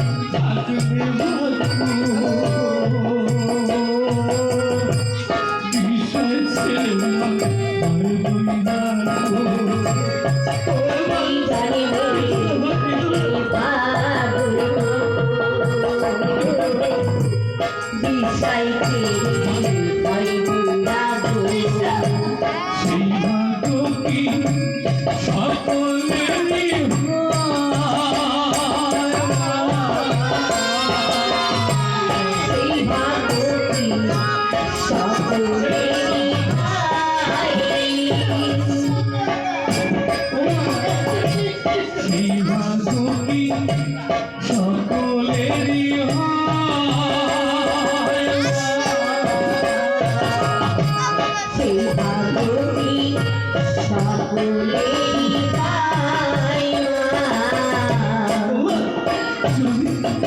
Yeah.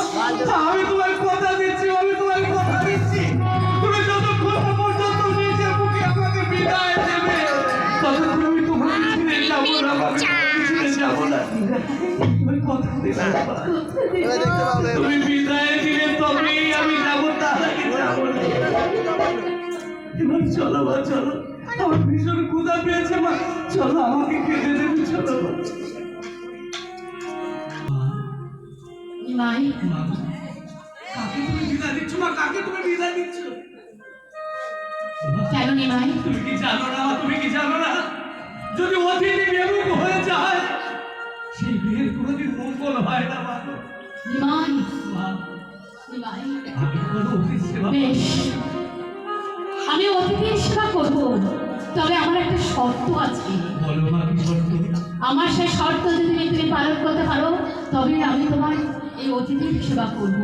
আমি তোমার কথা দিচ্ছি আমি তোমার কথা দিচ্ছি। তুমি যতক্ষণ পর্যন্ত নিজের মুখে আমাকে বিদায় দেবে ততক্ষণ আমি তোমাকে ছেড়ে যাব না আমি ছেড়ে যাব না। তুমি কথা দিলাম তুমি বিদায় দিলে তবেই আমি যাব তার আগে যাব না। এবার চলো মা চলো। আমার ভীষণ ক্ষুধা পেয়েছে মা। চলো আমাকে খেতে দেবে চলো মা। মাই মা, কাকে তুমি বিদায় দিচ্ছ? মা কাকে তুমি বিদায় দিচ্ছ? কেন নিমাই তুমি কি জানো না তুমি কি জানো না? যদি অতিথি বিমুখ হয়ে যায় সেই বিয়ের কোনোদিন মঙ্গল হয় না মা। নিমাই আমি কোনো অতিথি সেবা বেশ। আমি অতিথির সেবা করব। তবে আমার একটা শর্ত আছে। আমার সেই শর্ত যদি তুমি পালন করতে পারো তবে আমি তোমার এই অতিথির সেবা করব।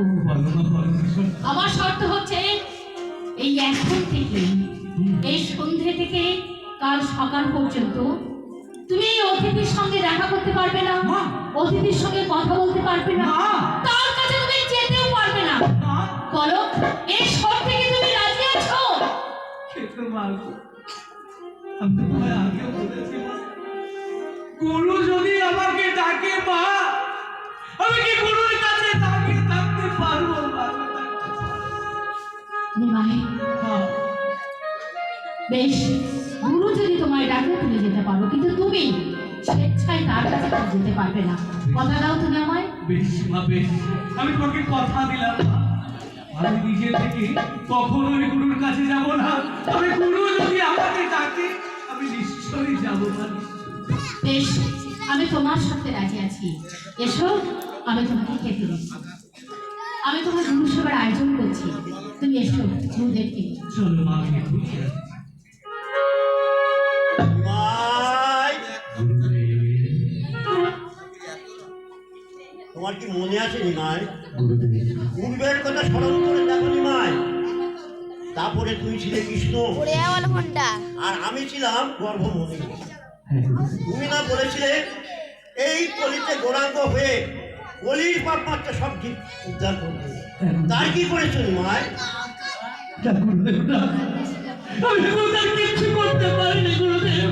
আমার শর্ত হচ্ছে এই এখন থেকে এই সন্ধে থেকে কাল সকাল পর্যন্ত তুমি এই অতিথির সঙ্গে দেখা করতে পারবে না অতিথির সঙ্গে কথা বলতে পারবে না। তার কাছে তুমি যেতেও পারবে না। বলো এই শর্তে কি তুমি রাজি আছো? গুরু যদি আমাকে ডাকে মা বেশ গুরু যদি তোমায় ডাকে তুমি যেতে পারো। কিন্তু তুমি স্বেচ্ছায় তার কাছে যেতে পারবে না। কথা দাও তুমি আমায়। বেশ মা বেশ। আমি তোমাকে কথা দিলাম আমি নিজে থেকে কখনোই গুরুর কাছে যাব না। তবে গুরু যদি আমাকে ডাকে আমি নিশ্চয়ই যাব না বেশ আমি তোমার সাথে রাজি আছি। এসো আমি তোমাকে খেতে দিচ্ছি আমি তোমার গুরু সেবার আয়োজন করছি। তুমি এসো গুরুদেবকে। চলো মা তোমার কি মনে আছে নিমাই পূর্বের কথা স্মরণ করে দেখো নিমাই তারপরে তুই ছিলে কৃষ্ণ। আর আমি ছিলাম গর্ভমণি। তুমি না বলেছিলে এই কলিতে গোড়াঙ্গ হয়ে কলির পাপ মাত্রা সব ঠিক উদ্ধার করবে। তাই কি করেছ নিমাই আমি কোথায় কিচ্ছু করতে পারিনি গুরুদেব।